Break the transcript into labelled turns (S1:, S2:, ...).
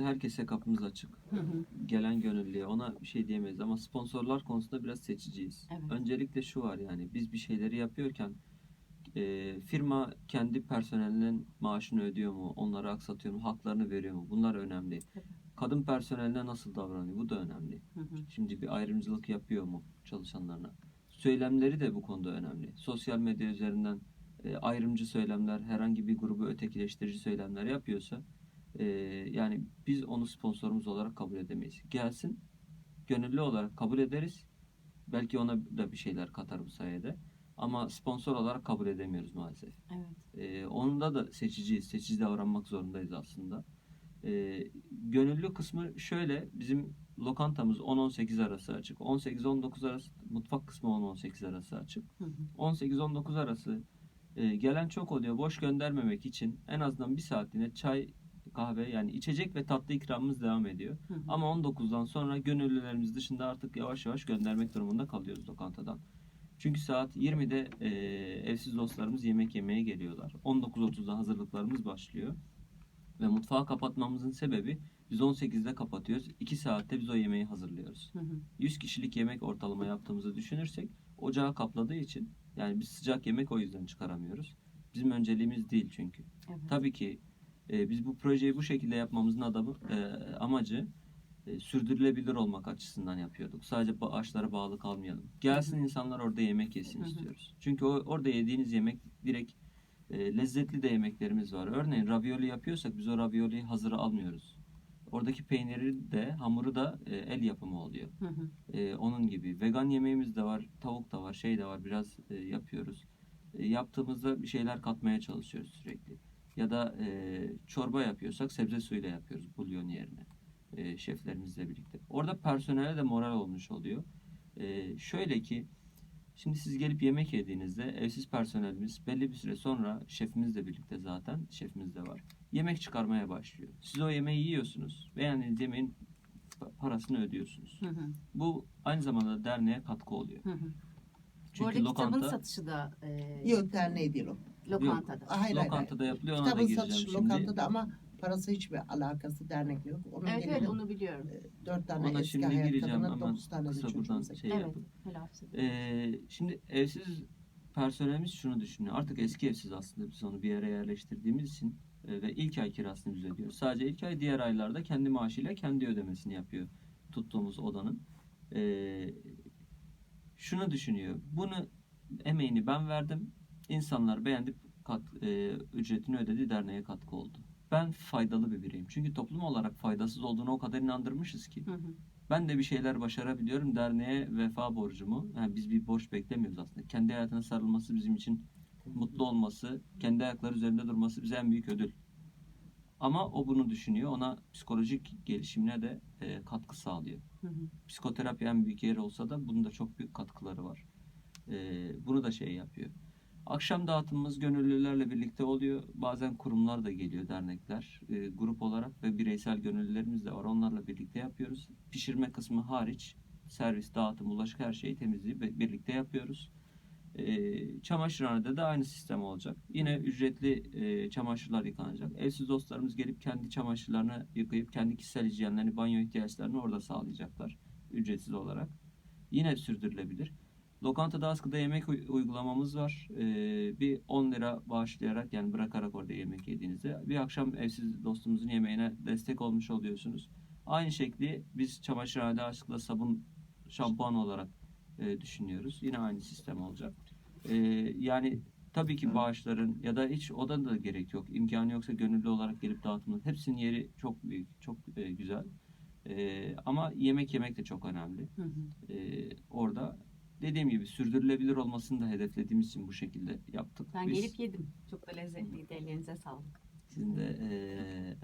S1: herkese kapımız açık.
S2: Hı hı.
S1: Gelen gönüllüye ona bir şey diyemeyiz ama sponsorlar konusunda biraz seçiciyiz.
S2: Evet.
S1: Öncelikle şu var yani biz bir şeyleri yapıyorken e, firma kendi personelinin maaşını ödüyor mu? Onları aksatıyor mu? Haklarını veriyor mu? Bunlar önemli. Kadın personeline nasıl davranıyor? Bu da önemli.
S2: Hı hı.
S1: Şimdi bir ayrımcılık yapıyor mu çalışanlarına? Söylemleri de bu konuda önemli. Sosyal medya üzerinden e, ayrımcı söylemler, herhangi bir grubu ötekileştirici söylemler yapıyorsa e, yani biz onu sponsorumuz olarak kabul edemeyiz. Gelsin, gönüllü olarak kabul ederiz. Belki ona da bir şeyler katar bu sayede. Ama sponsor olarak kabul edemiyoruz maalesef.
S2: Evet.
S1: Ee, onda da seçiciyiz. Seçici davranmak zorundayız aslında. Ee, gönüllü kısmı şöyle. Bizim lokantamız 10-18 arası açık. 18-19 arası mutfak kısmı 10-18 arası açık.
S2: Hı hı.
S1: 18-19 arası e, gelen çok oluyor. Boş göndermemek için en azından bir saatliğine çay, kahve yani içecek ve tatlı ikramımız devam ediyor.
S2: Hı hı.
S1: Ama 19'dan sonra gönüllülerimiz dışında artık yavaş yavaş göndermek durumunda kalıyoruz lokantadan. Çünkü saat 20'de e, evsiz dostlarımız yemek yemeye geliyorlar. 19.30'da hazırlıklarımız başlıyor. Ve mutfağı kapatmamızın sebebi biz 18'de kapatıyoruz. 2 saatte biz o yemeği hazırlıyoruz.
S2: Hı hı.
S1: 100 kişilik yemek ortalama yaptığımızı düşünürsek ocağı kapladığı için yani biz sıcak yemek o yüzden çıkaramıyoruz. Bizim önceliğimiz değil çünkü.
S2: Evet.
S1: Tabii ki e, biz bu projeyi bu şekilde yapmamızın adamı, e, amacı e, sürdürülebilir olmak açısından yapıyorduk. Sadece ağaçlara bağlı kalmayalım. Gelsin insanlar orada yemek yesin istiyoruz. Çünkü o, orada yediğiniz yemek direkt e, lezzetli de yemeklerimiz var. Örneğin ravioli yapıyorsak biz o ravioliyi hazıra almıyoruz. Oradaki peyniri de hamuru da e, el yapımı oluyor.
S2: Hı hı.
S1: Ee, onun gibi. Vegan yemeğimiz de var, tavuk da var, şey de var. Biraz e, yapıyoruz. E, yaptığımızda bir şeyler katmaya çalışıyoruz sürekli. Ya da e, çorba yapıyorsak sebze suyuyla yapıyoruz bulyon yerine. E, şeflerimizle birlikte. Orada personele de moral olmuş oluyor. E, şöyle ki Şimdi siz gelip yemek yediğinizde evsiz personelimiz belli bir süre sonra şefimizle birlikte zaten şefimiz de var. Yemek çıkarmaya başlıyor. Siz o yemeği yiyorsunuz. Beğendiğiniz yemeğin pa- parasını ödüyorsunuz.
S2: Hı hı.
S1: Bu aynı zamanda derneğe katkı oluyor.
S2: Hı hı. Bu
S1: Çünkü
S2: arada kitabın
S1: lokanta
S2: satışı da e,
S3: Yok derneği değil o.
S2: lokantada.
S3: Hayır, hayır, hayır.
S1: lokantada yapılıyor ona da
S3: Kitabın satışı
S1: şimdi.
S3: lokantada ama parası hiçbir alakası dernekle yok. Onun
S2: Evet evet onu biliyorum.
S3: e, dört tane
S1: Ona
S3: eski
S1: şimdi gireceğim ama
S3: tane de
S1: kısa buradan
S3: çocuğumuz.
S1: şey
S2: evet.
S1: Ee, şimdi evsiz personelimiz şunu düşünüyor. Artık eski evsiz aslında biz onu bir yere yerleştirdiğimiz için e, ve ilk ay kirasını biz ödüyoruz. Sadece ilk ay diğer aylarda kendi maaşıyla kendi ödemesini yapıyor tuttuğumuz odanın. Ee, şunu düşünüyor. Bunu emeğini ben verdim. İnsanlar beğendi kat, e, ücretini ödedi derneğe katkı oldu. Ben faydalı bir bireyim. Çünkü toplum olarak faydasız olduğunu o kadar inandırmışız ki.
S2: Hı hı.
S1: Ben de bir şeyler başarabiliyorum. Derneğe vefa borcumu. Yani biz bir borç beklemiyoruz aslında. Kendi hayatına sarılması bizim için mutlu olması, kendi ayakları üzerinde durması bize en büyük ödül. Ama o bunu düşünüyor. Ona psikolojik gelişimine de e, katkı sağlıyor.
S2: Hı hı.
S1: Psikoterapi en büyük yer olsa da bunun da çok büyük katkıları var. E, bunu da şey yapıyor. Akşam dağıtımımız gönüllülerle birlikte oluyor. Bazen kurumlar da geliyor, dernekler, e, grup olarak ve bireysel gönüllülerimiz de var. Onlarla birlikte yapıyoruz. Pişirme kısmı hariç servis, dağıtım, ulaşık her şeyi temizliği birlikte yapıyoruz. E, çamaşırhanede de aynı sistem olacak. Yine ücretli e, çamaşırlar yıkanacak. Evsiz dostlarımız gelip kendi çamaşırlarını yıkayıp kendi kişisel hijyenlerini, banyo ihtiyaçlarını orada sağlayacaklar. Ücretsiz olarak. Yine sürdürülebilir. Lokantada askıda yemek uy- uygulamamız var. Ee, bir 10 lira bağışlayarak yani bırakarak orada yemek yediğinizde bir akşam evsiz dostumuzun yemeğine destek olmuş oluyorsunuz. Aynı şekli biz çamaşırhanede aşkla sabun şampuan olarak e, düşünüyoruz. Yine aynı sistem olacak. Ee, yani tabii ki bağışların ya da hiç oda da gerek yok. İmkanı yoksa gönüllü olarak gelip dağıtımın. Hepsinin yeri çok büyük, çok e, güzel. Ee, ama yemek yemek de çok önemli
S2: Hı hı.
S1: e, orada dediğim gibi sürdürülebilir olmasını da hedeflediğimiz için bu şekilde yaptık.
S2: Ben
S1: Biz
S2: gelip yedim. Çok da lezzetliydi. Ellerinize sağlık.
S1: sizin de e,